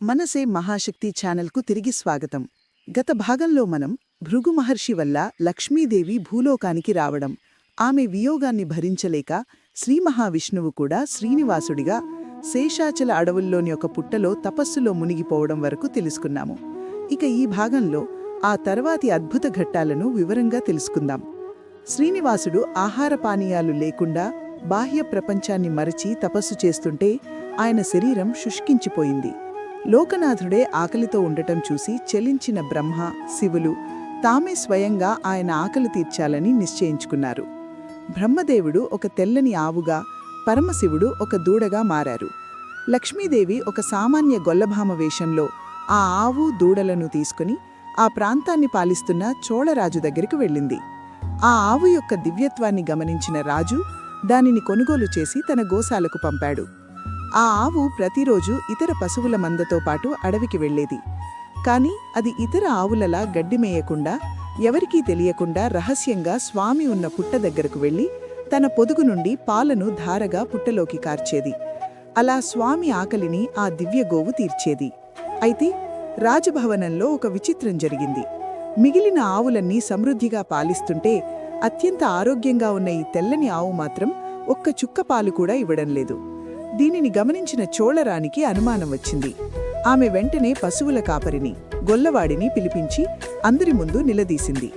మనసే మహాశక్తి ఛానల్కు తిరిగి స్వాగతం. గత భాగంలో మనం భృగు మహర్షి వల్ల లక్ష్మీదేవి భూలోకానికి రావడం ఆమె వియోగాన్ని భరించలేక శ్రీ మహావిష్ణువు కూడా శ్రీనివాసుడిగా శేషాచల అడవుల్లోని ఒక పుట్టలో తపస్సులో మునిగిపోవడం వరకు తెలుసుకున్నాము. ఇక ఈ భాగంలో ఆ తర్వాతి అద్భుత ఘట్టాలను వివరంగా తెలుసుకుందాం. శ్రీనివాసుడు ఆహార పానీయాలు లేకుండా బాహ్య ప్రపంచాన్ని మరచి తపస్సు చేస్తుంటే ఆయన శరీరం శుష్కించిపోయింది. లోకనాథుడే ఆకలితో ఉండటం చూసి చెలించిన బ్రహ్మ శివులు తామే స్వయంగా ఆయన ఆకలి తీర్చాలని నిశ్చయించుకున్నారు. బ్రహ్మదేవుడు ఒక తెల్లని ఆవుగా పరమశివుడు ఒక దూడగా మారారు. లక్ష్మీదేవి ఒక సామాన్య గొల్లభామ వేషంలో ఆ ఆవు దూడలను తీసుకుని ఆ ప్రాంతాన్ని పాలిస్తున్న చోళరాజు దగ్గరికి వెళ్ళింది. ఆ ఆవు యొక్క దివ్యత్వాన్ని గమనించిన రాజు దానిని కొనుగోలు చేసి తన గోశాలకు పంపాడు. ఆ ఆవు ప్రతిరోజు ఇతర పశువుల మందతో పాటు అడవికి వెళ్ళేది. కాని అది ఇతర ఆవులలా గడ్డి మేయకుండా ఎవరికీ తెలియకుండా రహస్యంగా స్వామి ఉన్న పుట్ట దగ్గరకు వెళ్ళి తన పొదుగు నుండి పాలను ధారగా పుట్టలోకి కార్చేది. అలా స్వామి ఆకలిని ఆ దివ్య గోవు తీర్చేది. అయితే రాజభవనంలో ఒక విచిత్రం జరిగింది. మిగిలిన ఆవులన్నీ సమృద్ధిగా పాలిస్తుంటే అత్యంత ఆరోగ్యంగా ఉన్న ఈ తెల్లని ఆవు మాత్రం ఒక్క చుక్క పాలు కూడా ఇవ్వడం లేదు. దీనిని గమనించిన చోళరానికి అనుమానం వచ్చింది. ఆమె వెంటనే పశువుల కాపరిని గొల్లవాడిని పిలిపించి అందరి ముందు నిలదీసింది.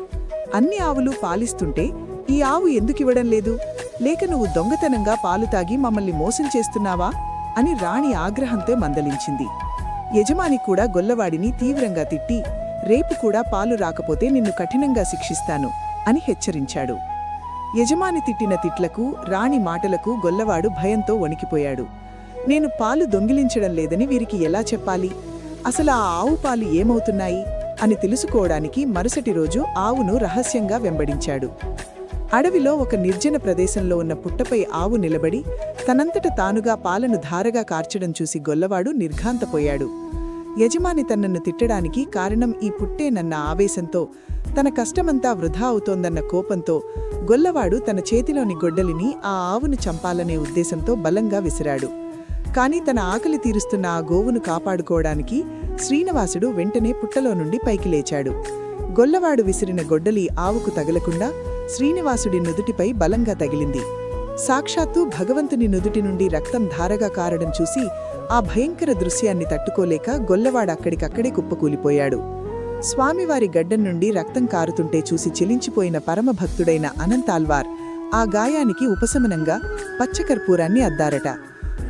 అన్ని ఆవులు పాలిస్తుంటే ఈ ఆవు ఎందుకివ్వడం లేదు? లేక నువ్వు దొంగతనంగా పాలు తాగి మమ్మల్ని మోసం చేస్తున్నావా? అని రాణి ఆగ్రహంతో మందలించింది. యజమాని కూడా గొల్లవాడిని తీవ్రంగా తిట్టి రేపు కూడా పాలు రాకపోతే నిన్ను కఠినంగా శిక్షిస్తాను అని హెచ్చరించాడు. యజమాని తిట్టిన తిట్లకు రాణి మాటలకు గొల్లవాడు భయంతో వణికిపోయాడు. నేను పాలు దొంగిలించడం లేదని వీరికి ఎలా చెప్పాలి? అసలు ఆ ఆవు పాలు ఏమవుతున్నాయి? అని తెలుసుకోవడానికి మరుసటి రోజు ఆవును రహస్యంగా వెంబడించాడు. అడవిలో ఒక నిర్జన ప్రదేశంలో ఉన్న పుట్టపై ఆవు నిలబడి తనంతట తానుగా పాలను ధారగా కార్చడం చూసి గొల్లవాడు నిర్ఘాంతపోయాడు. యజమాని తనను తిట్టడానికి కారణం ఈ పుట్టే నన్న ఆవేశంతో తన కష్టమంతా వృధా అవుతోందన్న కోపంతో గొల్లవాడు తన చేతిలోని గొడ్డలిని ఆ ఆవును చంపాలనే ఉద్దేశంతో బలంగా విసిరాడు. కాని తన ఆకలి తీరుస్తున్న ఆ గోవును కాపాడుకోవడానికి శ్రీనివాసుడు వెంటనే పుట్టలో నుండి పైకి లేచాడు. గొల్లవాడు విసిరిన గొడ్డలి ఆవుకు తగలకుండా శ్రీనివాసుడి నుదుటిపై బలంగా తగిలింది. సాక్షాత్తు భగవంతుని నుదుటి నుండి రక్తం ధారగా కారడం చూసి ఆ భయంకర దృశ్యాన్ని తట్టుకోలేక గొల్లవాడక్కడికక్కడే కుప్పకూలిపోయాడు. స్వామివారి గడ్డం నుండి రక్తం కారుతుంటే చూసి చెలించిపోయిన పరమభక్తుడైన అనంతాల్వార్ ఆ గాయానికి ఉపశమనంగా పచ్చకర్పూరాన్ని అద్దారట.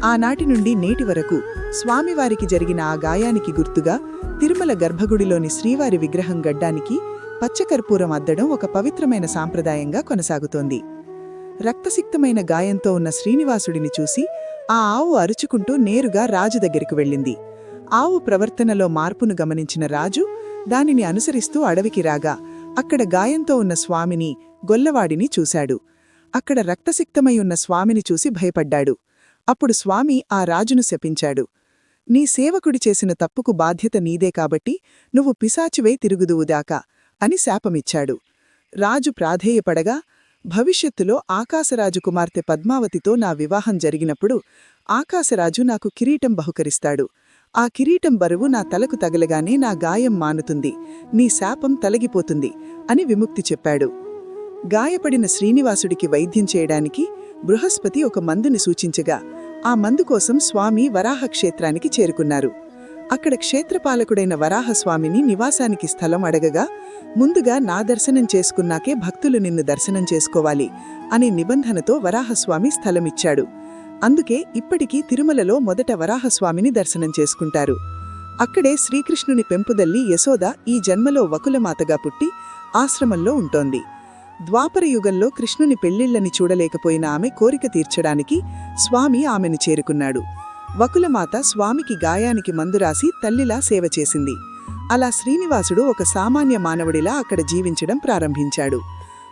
ఆనాటి నుండి నేటి వరకు స్వామివారికి జరిగిన ఆ గాయానికి గుర్తుగా తిరుమల గర్భగుడిలోని శ్రీవారి విగ్రహం గడ్డానికి పచ్చకర్పూరం అద్దడం ఒక పవిత్రమైన సాంప్రదాయంగా కొనసాగుతోంది. రక్తసిక్తమైన గాయంతో ఉన్న శ్రీనివాసుడిని చూసి ఆ ఆవు అరుచుకుంటూ నేరుగా రాజు దగ్గరికి వెళ్ళింది. ఆవు ప్రవర్తనలో మార్పును గమనించిన రాజు దానిని అనుసరిస్తూ అడవికి రాగా అక్కడ గాయంతో ఉన్న స్వామిని గొల్లవాడిని చూశాడు. అక్కడ రక్తసిక్తమై ఉన్న స్వామిని చూసి భయపడ్డాడు. అప్పుడు స్వామి ఆ రాజును శపించాడు. నీ సేవకుడి చేసిన తప్పుకు బాధ్యత నీదే కాబట్టి నువ్వు పిశాచివై తిరుగుదువుదాకా అని శాపమిచ్చాడు. రాజు ప్రాధేయపడగా భవిష్యత్తులో ఆకాశరాజు కుమార్తె పద్మావతితో నా వివాహం జరిగినప్పుడు ఆకాశరాజు నాకు కిరీటం బహుకరిస్తాడు. ఆ కిరీటం బరువు నా తలకు తగలగానే నా గాయం మానుతుంది. నీ శాపం తలగిపోతుంది అని విముక్తి చెప్పాడు. గాయపడిన శ్రీనివాసుడికి వైద్యం చేయడానికి బృహస్పతి ఒక మందుని సూచించగా ఆ మందు కోసం స్వామి వరాహ క్షేత్రానికి చేరుకున్నారు. అక్కడ క్షేత్రపాలకుడైన వరాహస్వామిని నివాసానికి స్థలం అడగగా ముందుగా నా దర్శనం చేసుకున్నాకే భక్తులు నిన్ను దర్శనం చేసుకోవాలి అనే నిబంధనతో వరాహస్వామి స్థలమిచ్చాడు. అందుకే ఇప్పటికీ తిరుమలలో మొదట వరాహస్వామిని దర్శనం చేసుకుంటారు. అక్కడే శ్రీకృష్ణుని పెంపుదల్లి యశోద ఈ జన్మలో వకులమాతగా పుట్టి ఆశ్రమంలో ఉంటోంది. ద్వాపర యుగంలో కృష్ణుని పెళ్ళిళ్ళని చూడలేకపోయిన ఆమె కోరిక తీర్చడానికి స్వామి ఆమెను చేరుకున్నాడు. వకులమాత స్వామికి గాయానికి మందురాసి తల్లిలా సేవ చేసింది. అలా శ్రీనివాసుడు ఒక సామాన్య మానవుడిలా అక్కడ జీవించడం ప్రారంభించాడు.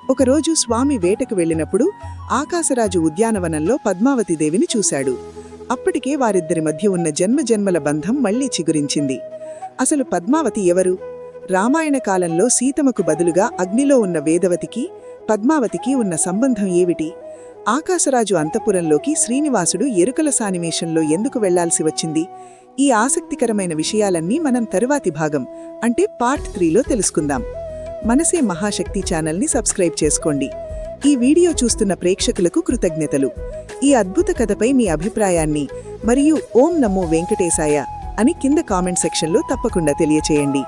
ఒకరోజు స్వామి వేటకు వెళ్ళినప్పుడు ఆకాశరాజు ఉద్యానవనంలో పద్మావతిదేవిని చూశాడు. అప్పటికే వారిద్దరి మధ్య ఉన్న జన్మజన్మల బంధం మళ్ళీ చిగురించింది. అసలు పద్మావతి ఎవరు? రామాయణ కాలంలో సీతమకు బదులుగా అగ్నిలో ఉన్న వేదవతికి పద్మావతికి ఉన్న సంబంధం ఏమిటి? ఆకాశరాజు అంతపురంలోకి శ్రీనివాసుడు ఎరుకల సానిమేషంలో ఎందుకు వెళ్ళాల్సి వచ్చింది? ఈ ఆసక్తికరమైన విషయాలన్నీ మనం తరువాతి భాగం అంటే పార్ట్ త్రీలో తెలుసుకుందాం. మనసే మహాశక్తి ఛానల్ని సబ్స్క్రైబ్ చేసుకోండి. ఈ వీడియో చూస్తున్న ప్రేక్షకులకు కృతజ్ఞతలు. ఈ అద్భుత కథపై మీ అభిప్రాయాన్ని మరియు ఓం నమో వెంకటేశాయ అని కింద కామెంట్ సెక్షన్లో తప్పకుండా తెలియచేయండి.